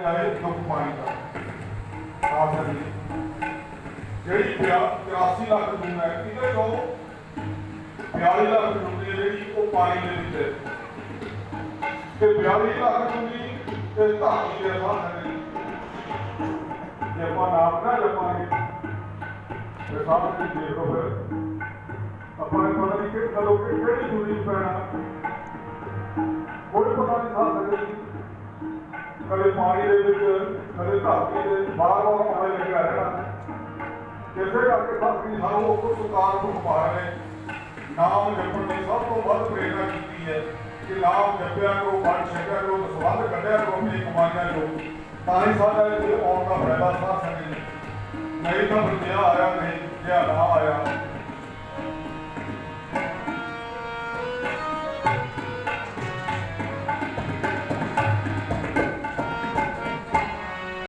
ਤੇ ਆਏ ਦੁੱਖ ਪਾਣੀ ਦਾ। ਆਪ ਜੀ। ਜਿਹੜੀ 83 ਲੱਖ ਨੂੰ ਹੈ ਇਹਦੇ ਚੋਂ 42 ਲੱਖ ਨੂੰ ਦੀ ਜਿਹੜੀ ਉਹ ਪਾਣੀ ਦੇ ਵਿੱਚ ਹੈ ਤੇ 42 ਲੱਖ ਨੂੰ ਦੀ ਤੇ ਧਰਤੀ ਦੇ ਸਾਹਮਣੇ ਜੇ ਆਪਾਂ ਨਾਮ ਨਾ ਜਪਾਂਗੇ, ਤੇ ਸਾਹਮਣੇ ਦੇਖ ਲਓ ਫਿਰ। ਆਪਾਂ ਨੇ ਪਤਾ ਨਹੀਂ ਕਿ ਕਦੋਂ ਕਿ ਕਿਹੜੀ ਦੂਰੀ ਪੈਣਾ। ਕੋਈ ਪਤਾ ਨਹੀਂ ਸਾਹ ਸਕਦੇ ਕਦੇ ਪਾਣੀ ਦੇ ਵਿੱਚ, ਕਦੇ ਧਰਤੀ ਦੇ ਬਾਹਰ ਬਾਰ ਪਾਣੀ ਲੱਗਿਆ ਰਹਿਣਾ ਕਿਸੇ ਕਰਕੇ ਸਾਥੀ ਸਾਨੂੰ ਉਹ ਸੁਕਾਰ ਨੂੰ ਪਾ ਰਹੇ ਨਾਮ ਜਪਣ ਦੀ ਸਭ ਤੋਂ ਵੱਧ ਪ੍ਰੇਰਣਾ ਕੀਤੀ ਹੈ ਕਿ ਨਾਮ ਜਪਿਆ ਕਰੋ ਮਨ ਛਕਿਆ ਕਰੋ, ਸੰਬੰਧ ਕੱਢਿਆ ਕਰੋ, ਆਪਣੀ ਕਮਾਈਆਂ ਜੋ ਤਾਂ ਹੀ ਸਾਡਾ ਇਹ ਆਉਣ ਦਾ ਫਾਇਦਾ ਸਾਹ ਸਕਦੇ ਨਹੀਂ ਤਾਂ ਬੰਦਿਆ ਆਇਆ ਨਹੀਂ।